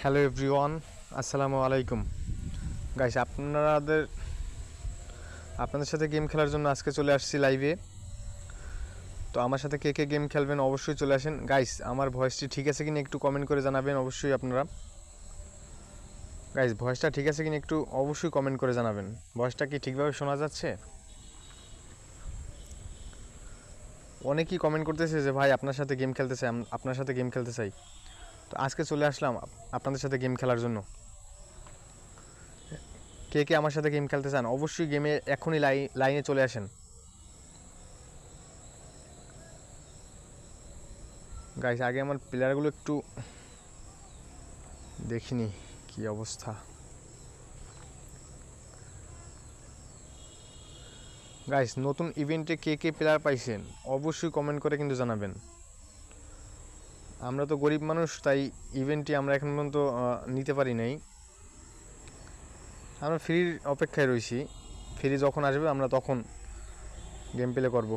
Hello everyone আসসালামু আলাইকুম guys আপনাদের আপনাদের সাথে গেম খেলার জন্য আজকে চলে আসছি লাইভে তো আমার সাথে কে কে গেম খেলবেন অবশ্যই চলে আসেন। গাইস আমার ভয়েসটি ঠিক আছে কিনা একটু কমেন্ট করে জানাবেন অবশ্যই আপনারা। গাইস ভয়েসটা ঠিক আছে কিনা একটু অবশ্যই কমেন্ট করে জানাবেন। ভয়েসটা কি ঠিকভাবে শোনা যাচ্ছে? অনেকেই কমেন্ট করতেছে যে, ভাই, আপনার সাথে গেম খেলতে চাই আপনার সাথে গেম খেলতে চাই। তো আজকে চলে আসলাম আপনাদের সাথে গেম খেলার জন্য। কে কে আমার সাথে গেম খেলতে চান, অবশ্যই গেমে এখনই লাই লাইনে চলে আসেন। গাইস আগে আমার প্লেয়ারগুলো একটু দেখিনি কি অবস্থা। গাইস নতুন ইভেন্টে কে কে প্লেয়ার পাইছেন, অবশ্যই কমেন্ট করে কিন্তু জানাবেন। আমরা তো গরিব মানুষ, তাই ইভেন্টটি আমরা এখন পর্যন্ত নিতে পারি নাই। আমরা ফ্রির অপেক্ষায় রয়েছি ফ্রি যখন আসবে, আমরা তখন গেম প্লে করব।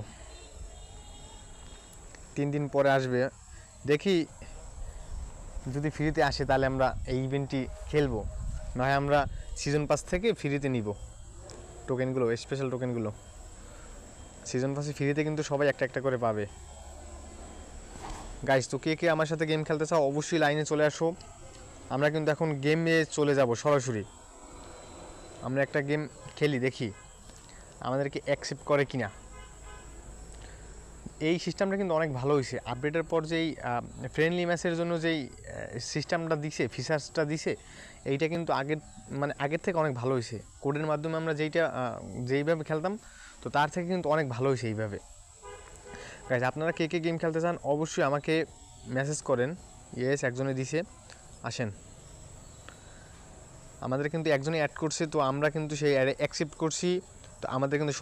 তিন দিন পরে আসবে। দেখি, যদি ফ্রিতে আসে, তাহলে আমরা এই ইভেন্টটি খেলব। নয় আমরা সিজন পাস থেকে ফ্রিতে নিব। টোকেনগুলো স্পেশাল টোকেনগুলো সিজন পাসে ফ্রিতে কিন্তু সবাই একটা একটা করে পাবে। গাইস তো কে কে আমার সাথে গেম খেলতে চাও, অবশ্যই লাইনে চলে আসো। আমরা কিন্তু এখন গেমে চলে যাব, সরাসরি। আমরা একটা গেম খেলি, দেখি আমাদেরকে অ্যাকসেপ্ট করে কিনা। এই সিস্টেমটা কিন্তু অনেক ভালো হয়েছে। আপডেটের পর যেই ফ্রেন্ডলি ম্যাচের জন্য যেই সিস্টেমটা দিছে ফিচার্সটা দিছে, এইটা কিন্তু আগের মানে আগের থেকে অনেক ভালো হয়েছে। কোডের মাধ্যমে আমরা যেইটা যেইভাবে খেলতাম, তো তার থেকে কিন্তু অনেক ভালো হয়েছে এইভাবে। গাইজ আপনারা কে কে গেম খেলতে চান, অবশ্যই আমাকে মেসেজ করেন। ইয়েস একজনে দিছে। আসেন। আমাদের কিন্তু একজনই অ্যাড করছে, তো আমরা কিন্তু সেই অ্যাকসেপ্ট করছি। তো আমাদের কিন্তু